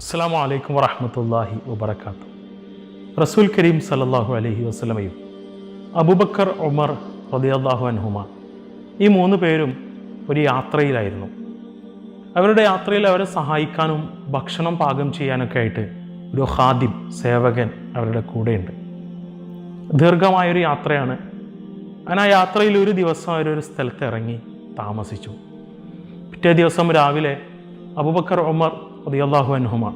അസ്സാം വലൈക്കും വറഹമത്തല്ലാഹി വബർക്കാത്തു റസൂൽ കരീം സല്ലല്ലാഹു അലഹി വസ്ലമയും അബുബക്കർ ഉമർ റദിയാഹു അൻഹുമ ഈ മൂന്ന് പേരും ഒരു യാത്രയിലായിരുന്നു. അവരുടെ യാത്രയിൽ അവരെ സഹായിക്കാനും ഭക്ഷണം പാകം ചെയ്യാനൊക്കെ ആയിട്ട് ഒരു ഹാദിം സേവകൻ അവരുടെ കൂടെയുണ്ട്. ദീർഘമായൊരു യാത്രയാണ്. അങ്ങനെ ആ യാത്രയിൽ ഒരു ദിവസം അവരൊരു സ്ഥലത്ത് ഇറങ്ങി താമസിച്ചു. പിറ്റേ ദിവസം രാവിലെ അബുബക്കർ ഉമർ റളിയല്ലാഹു അനുഹുമ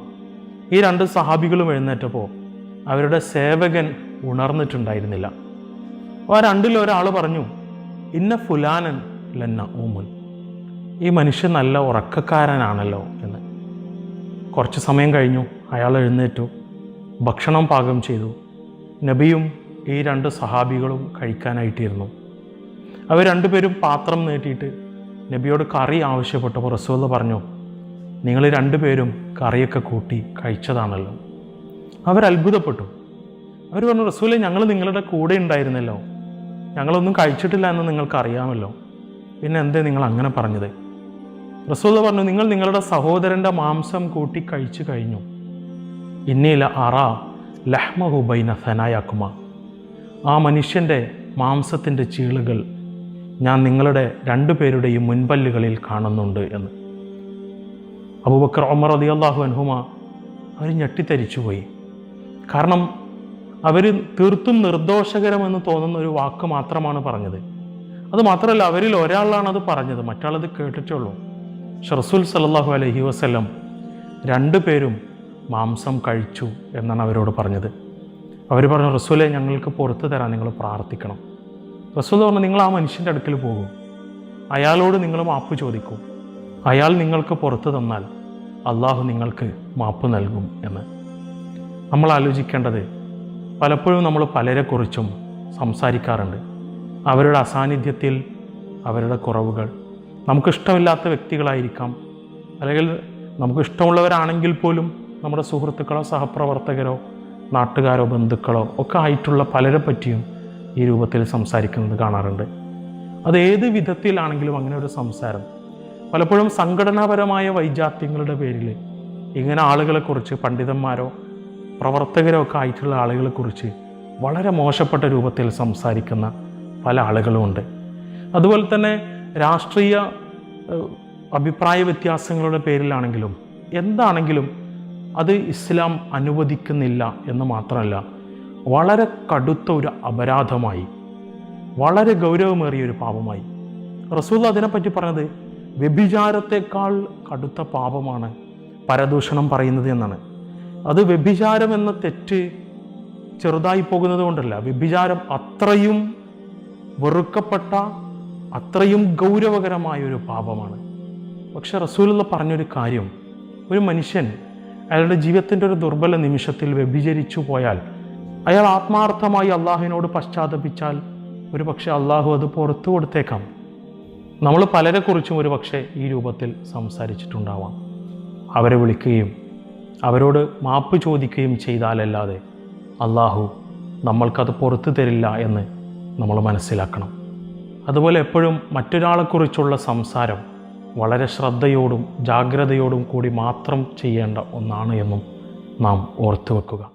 ഈ രണ്ട് സഹാബികളും എഴുന്നേറ്റപ്പോൾ അവരുടെ സേവകൻ ഉണർന്നിട്ടുണ്ടായിരുന്നില്ല. ആ രണ്ടിൽ ഒരാൾ പറഞ്ഞു ഇന്ന ഫുലാനൻ ലന്ന ഊമുൻ ഈ മനുഷ്യൻ നല്ല ഉറക്കക്കാരനാണല്ലോ എന്ന്. കുറച്ച് സമയം കഴിഞ്ഞു അയാൾ എഴുന്നേറ്റു ഭക്ഷണം പാകം ചെയ്തു നബിയും ഈ രണ്ട് സഹാബികളും കഴിക്കാനായിട്ടിരുന്നു. അവർ രണ്ടുപേരും പാത്രം നീട്ടിയിട്ട് നബിയോട് കറി ആവശ്യപ്പെട്ടപ്പോൾ റസൂൽ പറഞ്ഞു നിങ്ങൾ രണ്ടുപേരും കറിയൊക്കെ കൂട്ടി കഴിച്ചതാണല്ലോ. അവർ അത്ഭുതപ്പെട്ടു അവർ പറഞ്ഞു റസൂലെ ഞങ്ങൾ നിങ്ങളുടെ കൂടെ ഉണ്ടായിരുന്നല്ലോ. ഞങ്ങളൊന്നും കഴിച്ചിട്ടില്ല എന്ന് നിങ്ങൾക്കറിയാമല്ലോ. പിന്നെ എന്തേ നിങ്ങൾ അങ്ങനെ പറഞ്ഞത്? റസൂൽ പറഞ്ഞു നിങ്ങൾ നിങ്ങളുടെ സഹോദരന്റെ മാംസം കൂട്ടി കഴിച്ചു കഴിഞ്ഞു. ഇന്നീല അറ ലഹ്മഹുബൈന ഫനായാക്കുമ ആ മനുഷ്യന്റെ മാംസത്തിന്റെ ചീളുകൾ ഞാൻ നിങ്ങളുടെ രണ്ടുപേരുടെയും മുൻപല്ലുകളിൽ കാണുന്നുണ്ട് എന്ന്. അബൂബക്കർ ഒമർ അലി അള്ളാഹു അൻഹുമ അവർ ഞെട്ടിത്തരിച്ചുപോയി. കാരണം അവർ തീർത്തും നിർദോഷകരമെന്ന് തോന്നുന്ന ഒരു വാക്ക് മാത്രമാണ് പറഞ്ഞത്. അത് മാത്രമല്ല അവരിൽ ഒരാളാണ് അത് പറഞ്ഞത്. മറ്റാളത് കേട്ടിട്ടുള്ളൂ ഷർസുൽ സല്ലാഹു അലഹി വസ്ലം രണ്ടു പേരും മാംസം കഴിച്ചു എന്നാണ് അവരോട് പറഞ്ഞത്. അവർ പറഞ്ഞു റസൂലെ ഞങ്ങൾക്ക് പുറത്തു തരാൻ നിങ്ങൾ പ്രാർത്ഥിക്കണം. റസൂൽ പറഞ്ഞു നിങ്ങൾ ആ മനുഷ്യന്റെ അടുക്കൽ പോകും. അയാളോട് നിങ്ങൾ മാപ്പ് ചോദിക്കൂ. അയാൾ നിങ്ങൾക്ക് പുറത്തു തന്നാൽ അള്ളാഹു നിങ്ങൾക്ക് മാപ്പ് നൽകും എന്ന്. നമ്മൾ ആലോചിക്കേണ്ടത് പലപ്പോഴും നമ്മൾ പലരെക്കുറിച്ചും സംസാരിക്കാറുണ്ട്. അവരുടെ അസാന്നിധ്യത്തിൽ അവരുടെ കുറവുകൾ. നമുക്കിഷ്ടമില്ലാത്ത വ്യക്തികളായിരിക്കാം. അല്ലെങ്കിൽ നമുക്കിഷ്ടമുള്ളവരാണെങ്കിൽ പോലും നമ്മുടെ സുഹൃത്തുക്കളോ സഹപ്രവർത്തകരോ നാട്ടുകാരോ ബന്ധുക്കളോ ഒക്കെ ആയിട്ടുള്ള പലരെ പറ്റിയും ഈ രൂപത്തിൽ സംസാരിക്കുന്നത് കാണാറുണ്ട്. അത് ഏത് വിധത്തിലാണെങ്കിലും അങ്ങനെ ഒരു സംസാരം പലപ്പോഴും സംഘടനാപരമായ വൈജാത്യങ്ങളുടെ പേരിൽ ഇങ്ങനെ ആളുകളെക്കുറിച്ച് പണ്ഡിതന്മാരോ പ്രവർത്തകരോ ഒക്കെ ആയിട്ടുള്ള ആളുകളെക്കുറിച്ച് വളരെ മോശപ്പെട്ട രൂപത്തിൽ സംസാരിക്കുന്ന പല ആളുകളുമുണ്ട് അതുപോലെ തന്നെ രാഷ്ട്രീയ അഭിപ്രായ വ്യത്യാസങ്ങളുടെ പേരിലാണെങ്കിലും എന്താണെങ്കിലും അത് ഇസ്ലാം അനുവദിക്കുന്നില്ല എന്ന് മാത്രമല്ല വളരെ കടുത്ത ഒരു അപരാധമായി വളരെ ഗൗരവമേറിയ ഒരു പാപമായി. റസൂൽ അതിനെപ്പറ്റി പറഞ്ഞത് വ്യഭിചാരത്തെക്കാൾ കടുത്ത പാപമാണ് പരദൂഷണം പറയുന്നത് എന്നാണ്. അത് വ്യഭിചാരം എന്ന തെറ്റ് ചെറുതായി പോകുന്നത് കൊണ്ടല്ല. വ്യഭിചാരം അത്രയും വെറുക്കപ്പെട്ട അത്രയും ഗൗരവകരമായ ഒരു പാപമാണ്. പക്ഷെ റസൂലുള്ള പറഞ്ഞൊരു കാര്യം ഒരു മനുഷ്യൻ അയാളുടെ ജീവിതത്തിന്റെ ഒരു ദുർബല നിമിഷത്തിൽ വ്യഭിചരിച്ചു പോയാൽ അയാൾ ആത്മാർത്ഥമായി അള്ളാഹുവിനോട് പശ്ചാത്തപിച്ചാൽ ഒരു പക്ഷേ അള്ളാഹു അത് പുറത്തു കൊടുത്തേക്കാം. നമ്മൾ പലരെക്കുറിച്ചും ഒരു പക്ഷേ ഈ രൂപത്തിൽ സംസാരിച്ചിട്ടുണ്ടാവാം. അവരെ വിളിക്കുകയും അവരോട് മാപ്പ് ചോദിക്കുകയും ചെയ്താലല്ലാതെ അള്ളാഹു നമ്മൾക്കത് പുറത്തു തരില്ല എന്ന് നമ്മൾ മനസ്സിലാക്കണം. അതുപോലെ എപ്പോഴും മറ്റൊരാളെക്കുറിച്ചുള്ള സംസാരം വളരെ ശ്രദ്ധയോടും ജാഗ്രതയോടും കൂടി മാത്രം ചെയ്യേണ്ട ഒന്നാണ് എന്നും നാം ഓർത്തു വെക്കുക